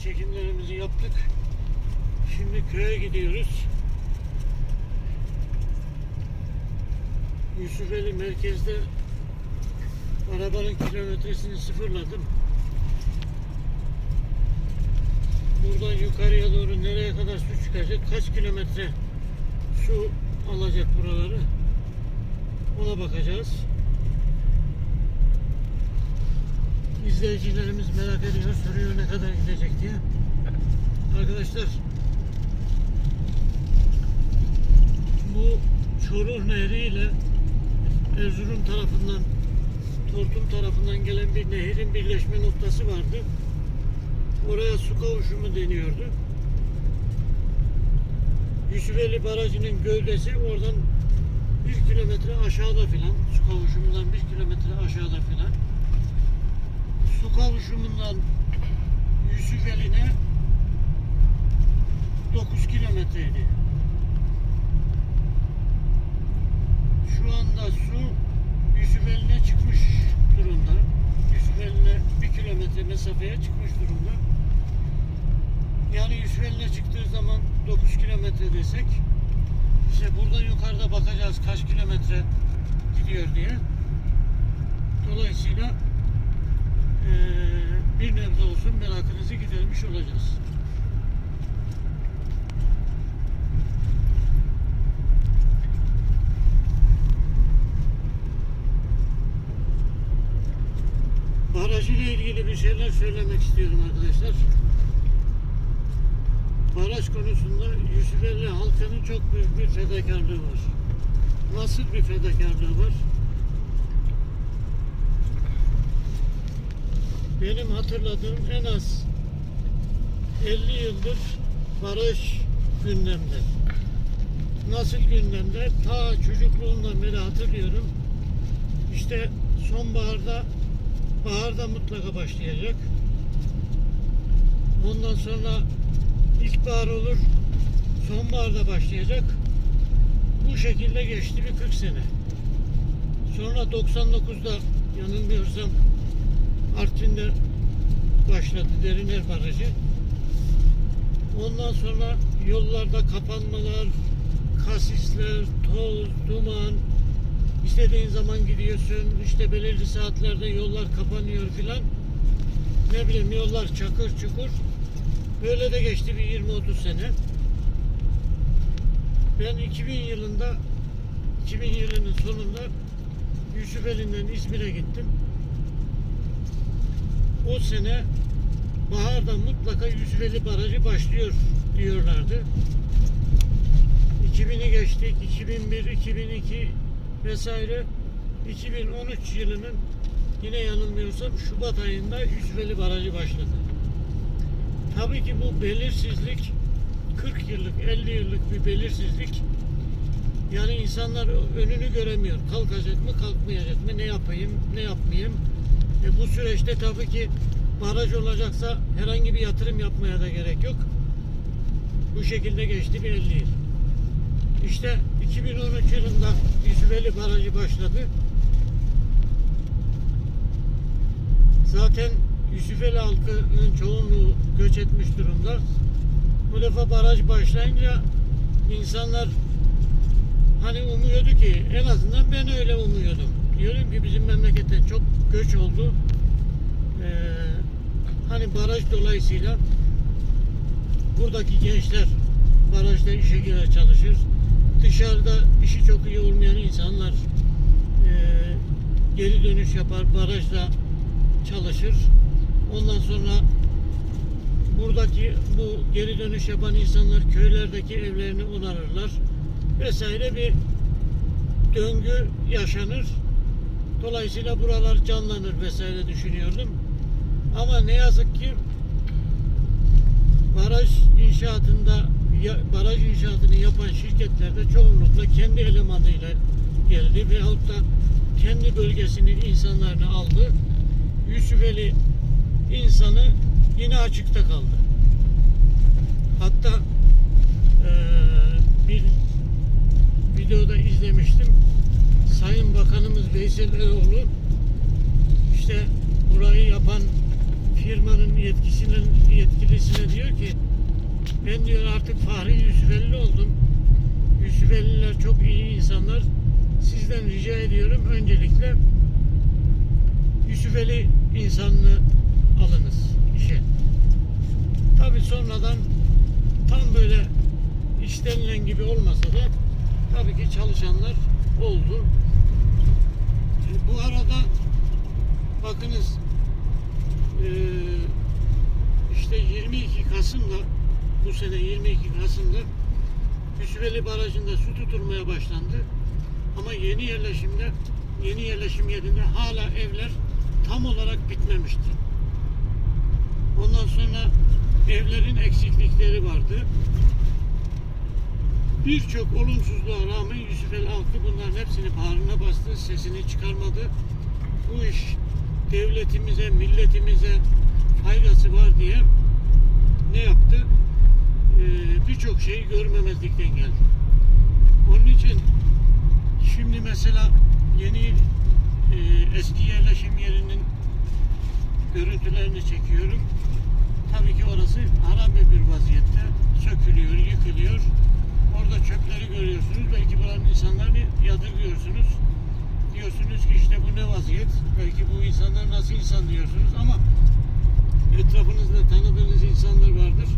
çekimlerimizi yaptık. Şimdi köye gidiyoruz. Yusufeli merkezde arabanın kilometresini sıfırladım. Buradan yukarıya doğru nereye kadar su çıkacak, kaç kilometre su alacak buraları ona bakacağız. İzleyicilerimiz merak ediyor, soruyor ne kadar gidecek diye. Arkadaşlar bu Çoruh Nehri ile Erzurum tarafından Tortum tarafından gelen bir nehrin birleşme noktası vardı. Oraya su kavuşumu deniyordu. Yusufeli Barajı'nın gövdesi oradan bir kilometre aşağıda filan su kavuşumundan bir kilometre aşağıda filan su kavuşumundan Yusufeli'ne 9 kilometreydi. Şu anda su Yusufeli'ne çıkmış durumda. Yusufeli'ne bir kilometre mesafeye çıkmış durumda. Yani Yusufeli'ne çıktığı zaman 9 kilometre desek işte buradan yukarıda bakacağız kaç kilometre gidiyor diye. Dolayısıyla bir nebze olsun merakınızı gidermiş olacağız. Baraj ile ilgili bir şeyler söylemek istiyorum arkadaşlar. Baraj konusunda Yusufeli halkının çok büyük bir fedakarlığı var. Nasıl bir fedakarlığı var? Benim hatırladığım en az 50 yıldır baraj gündemde. Nasıl gündemde? Ta çocukluğumdan beri hatırlıyorum. İşte sonbaharda baharda mutlaka başlayacak. Ondan sonra ilkbahar olur. Sonbaharda başlayacak. Bu şekilde geçti bir 40 sene. Sonra 99'da yanılmıyorsam Artvin'de başladı Deriner Barajı. Ondan sonra yollarda kapanmalar, kasisler, toz, duman, istediğin zaman gidiyorsun, işte belirli saatlerde yollar kapanıyor filan. Ne bileyim yollar çakır çukur. Böyle de geçti bir 20-30 sene. Ben 2000 yılında 2000 yılının sonunda Yusufeli'nden İzmir'e gittim. O sene baharda mutlaka Yusufeli Barajı başlıyor diyorlardı. 2000'i geçtik, 2001, 2002 vesaire 2013 yılının yine yanılmıyorsam Şubat ayında Yusufeli Barajı başladı. Tabii ki bu belirsizlik 40 yıllık, 50 yıllık bir belirsizlik. Yani insanlar önünü göremiyor. Kalkacak mı, kalkmayacak mı, ne yapayım, ne yapmayayım. E bu süreçte tabii ki baraj olacaksa herhangi bir yatırım yapmaya da gerek yok. Bu şekilde geçti bir 50 yıl. İşte 2013 yılında Yusufeli Barajı başladı. Zaten Yusufeli halkının çoğunluğu göç etmiş durumda. Bu defa baraj başlayınca insanlar hani umuyordu ki en azından ben öyle umuyordum. Diyorum ki bizim memleketten çok göç oldu. Ee, hani baraj dolayısıyla buradaki gençler barajda işe girer çalışır. Dışarıda işi çok iyi olmayan insanlar e, geri dönüş yapar, barajda çalışır. Ondan sonra buradaki bu geri dönüş yapan insanlar köylerdeki evlerini onarırlar vesaire bir döngü yaşanır. Dolayısıyla buralar canlanır vesaire düşünüyordum. Ama ne yazık ki baraj inşaatında baraj inşaatını yapan şirketlerde çoğunlukla kendi elemanıyla geldi veyahut da kendi bölgesinin insanlarını aldı. Yusufeli insanı yine açıkta kaldı. Hatta eee, bir videoda izlemiştim. Sayın Bakanımız Veysel Eroğlu işte burayı yapan firmanın yetkisinin yetkilisine diyor ki ben diyor artık Fahri Yusufeli oldum. Yusufeliler çok iyi insanlar. Sizden rica ediyorum öncelikle Yusufeli insanını alınız işe. Tabi sonradan tam böyle istenilen gibi olmasa da tabii ki çalışanlar oldu. E, Bu arada bakınız eee, işte 22 Kasım'da bu sene 22 Kasım'da Yusufeli Barajı'nda su tutulmaya başlandı. Ama yeni yerleşimde yeni yerleşim yerinde hala evler tam olarak bitmemişti. Ondan sonra evlerin eksiklikleri vardı. Birçok olumsuzluğa rağmen Yusufeli halkı bunların hepsini bağrına bastı, sesini çıkarmadı. Bu iş devletimize, milletimize faydası var diye ne yaptı? Ee, Birçok şeyi görmemezlikten geldi. Onun için şimdi mesela yeni e, eski yerleşim yerinin görüntülerini çekiyorum. Tabii ki orası harabe bir vaziyette. Sökülüyor, yıkılıyor. Orada çöpleri görüyorsunuz. Belki buranın insanlarını yadırgıyorsunuz. Diyorsunuz ki işte bu ne vaziyet? Belki bu insanlar nasıl insan diyorsunuz ama etrafınızda tanıdığınız insanlar vardır.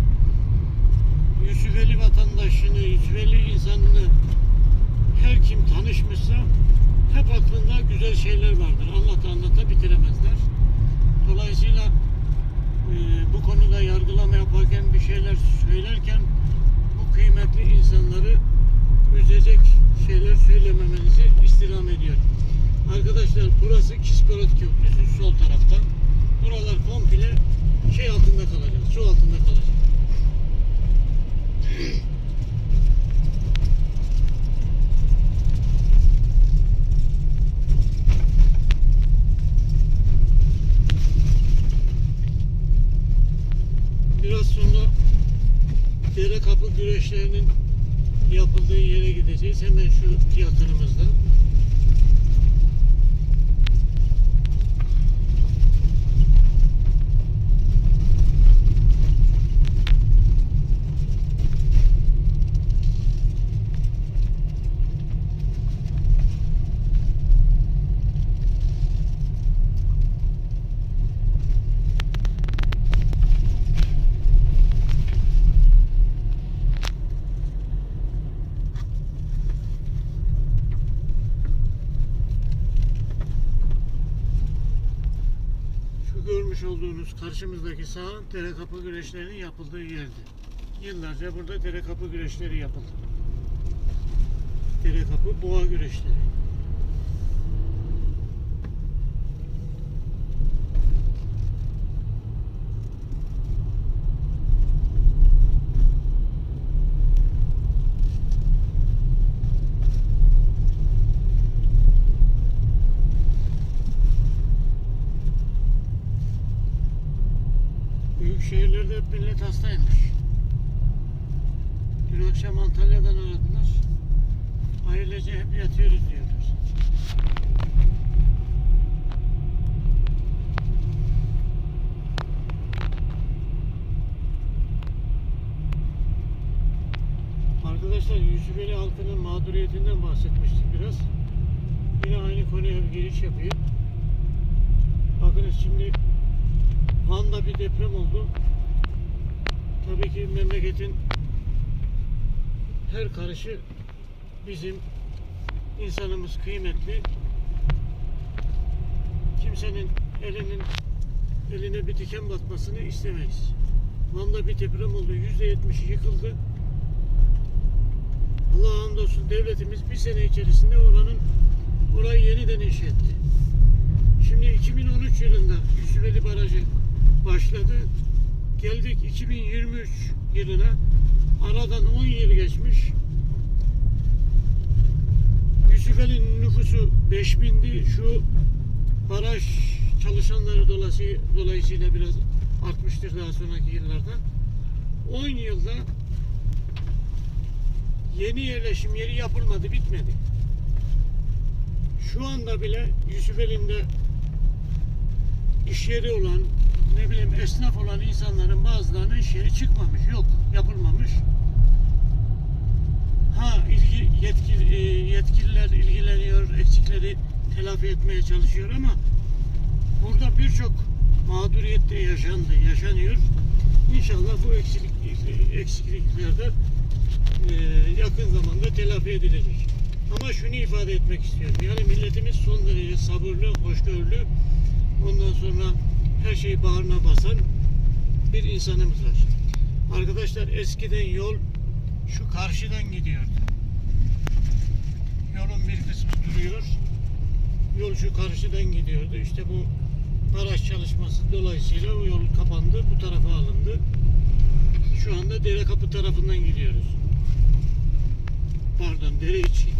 Yusufeli vatandaşını, Yusufeli insanını her kim tanışmışsa hep aklında güzel şeyler vardır. Anlata anlata bitiremezler. Dolayısıyla e, bu konuda yargılama yaparken bir şeyler söylerken kıymetli insanları üzecek şeyler söylememenizi istirham ediyorum. Arkadaşlar burası Kisporat Köprüsü sol tarafta. Buralar komple şey altında kalacak, su altında kalacak. Biraz sonra dere kapı güreşlerinin yapıldığı yere gideceğiz. Hemen şu yakınımızda. Şu görmüş olduğunuz karşımızdaki saha dere kapı güreşlerinin yapıldığı yerdi. Yıllarca burada dere kapı güreşleri yapıldı. Dere kapı boğa güreşleri. Büyük şehirlerde hep millet hastaymış. Dün akşam Antalya'dan aradılar. Ailece hep yatıyoruz diyorlar. Arkadaşlar Yusufeli halkının mağduriyetinden bahsetmiştik biraz. Yine aynı konuya bir giriş yapayım. Bakınız şimdi Van'da bir deprem oldu. Tabii ki memleketin her karışı bizim insanımız kıymetli. Kimsenin elinin eline bir diken batmasını istemeyiz. Van'da bir deprem oldu. Yüzde yetmişi yıkıldı. Allah'a hamdolsun devletimiz bir sene içerisinde oranın orayı yeniden inşa etti. Şimdi 2013 yılında Yusufeli Barajı başladı. Geldik 2023 yılına. Aradan 10 yıl geçmiş. Yusufeli'nin nüfusu 5000'di. Şu baraj çalışanları dolayısıyla, biraz artmıştır daha sonraki yıllarda. 10 yılda yeni yerleşim yeri yapılmadı, bitmedi. Şu anda bile Yusufeli'nde iş yeri olan, ne bileyim esnaf olan insanların bazılarının iş yeri çıkmamış. Yok yapılmamış. Ha ilgi, yetkili, e, yetkililer ilgileniyor, eksikleri telafi etmeye çalışıyor ama burada birçok mağduriyette yaşandı, yaşanıyor. İnşallah bu eksilik, eksiklikler de e, yakın zamanda telafi edilecek. Ama şunu ifade etmek istiyorum. Yani milletimiz son derece sabırlı, hoşgörülü, ondan sonra her şeyi bağrına basan bir insanımız var. Arkadaşlar eskiden yol şu karşıdan gidiyordu. Yolun bir kısmı duruyor. Yol şu karşıdan gidiyordu. İşte bu baraj çalışması dolayısıyla o yol kapandı. Bu tarafa alındı. Şu anda dere kapı tarafından gidiyoruz. Pardon dere içi.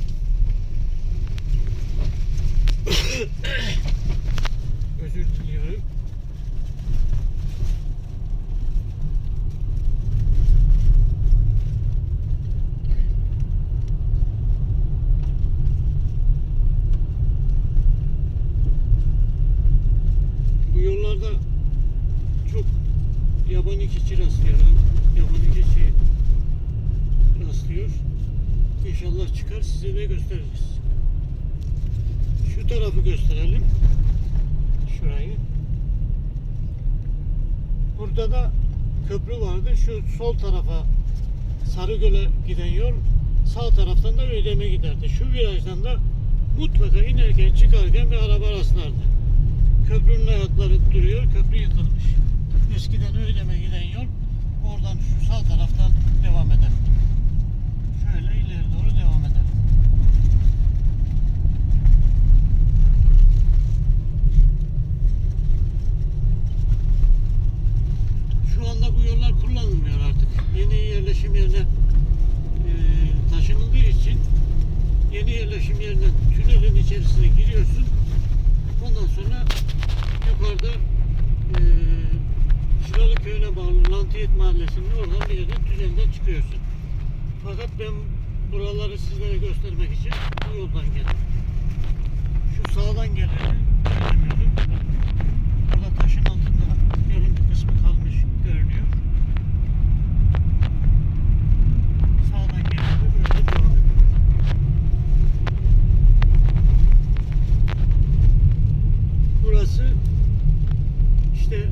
Tarafı gösterelim. Şurayı. Burada da köprü vardı. Şu sol tarafa Sarıgöl'e giden yol sağ taraftan da Ödem'e giderdi. Şu virajdan da mutlaka inerken çıkarken bir araba rastlardı. Köprünün ayakları duruyor. Köprü yıkılmış. Eskiden Ödem'e giden yol oradan şu sağ taraftan devam eder. Şöyle ileri doğru devam eder. Şu anda bu yollar kullanılmıyor artık. Yeni yerleşim yerine e, taşınıldığı için yeni yerleşim yerine tünelin içerisine giriyorsun. Ondan sonra yukarıda e, Şıralı köyüne bağlı Lantiyet Mahallesi'nin oradan bir yerden çıkıyorsun. Fakat ben buraları sizlere göstermek için bu yoldan geldim. Şu sağdan geleni görmüyorum. Burada taşın altında yolun bir kısmı kalmış görünüyor. Sağdan geleni böyle devam ediyor. Burası işte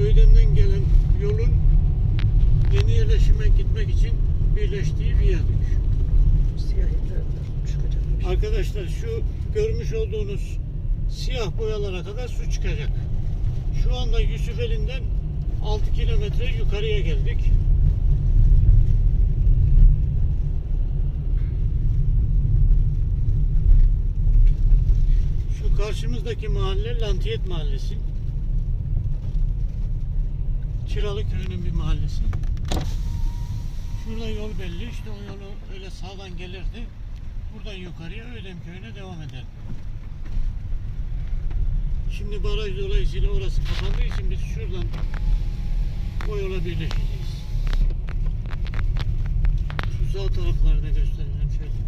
Öydem'den gelen yolun yeni yerleşime gitmek için birleştiği viyadük. Siyah iplerden çıkacakmış. Arkadaşlar şu görmüş olduğunuz siyah kadar su çıkacak. Şu anda Yusufeli'nden 6 kilometre yukarıya geldik. Şu karşımızdaki mahalle Lantiyet Mahallesi. Çıralı köyünün bir mahallesi. Şurada yol belli. İşte o yolu öyle sağdan gelirdi. Buradan yukarıya Ödem köyüne devam eder. Şimdi baraj dolayısıyla orası kapandığı için biz şuradan o yola birleşeceğiz. Şu sağ tarafları da gösterelim şöyle.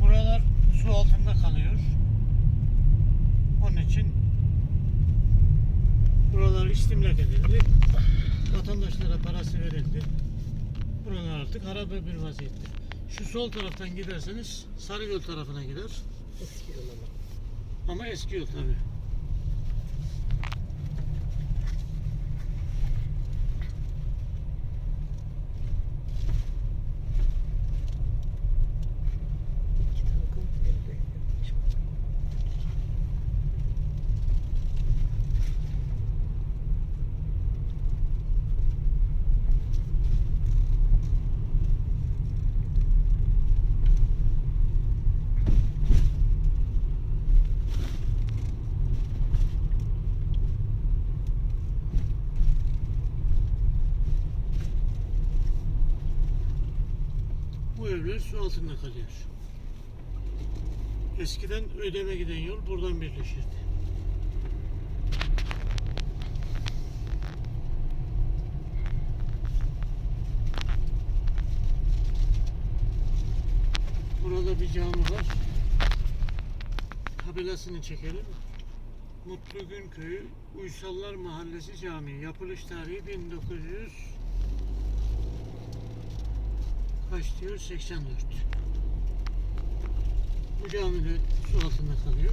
Buralar su altında kalıyor. Onun için buralar istimlak edildi. Vatandaşlara parası verildi. Buralar artık harabe bir vaziyette. Şu sol taraftan giderseniz Sarıgöl tarafına gider. Eski yol ama. Ama eski yol tabi. Evler su altında kalıyor. Eskiden ödeme giden yol buradan birleşirdi. Burada bir cami var. Tabelasını çekelim. Mutlu Gün Köyü Uysallar Mahallesi Camii. Yapılış tarihi 1900 kaç diyor? 84. Bu cami de su altında kalıyor.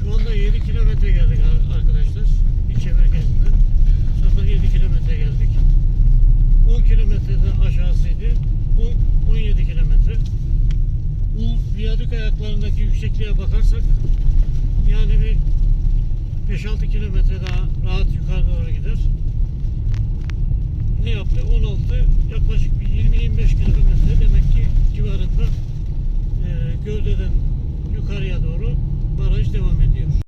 Şu anda 7 kilometre geldik ar- arkadaşlar. İlçe merkezinden. Safa 7 kilometre geldik. 10 kilometreden aşağısıydı. 10, 17 kilometre. Bu viyadük ayaklarındaki yüksekliğe bakarsak yani bir 5-6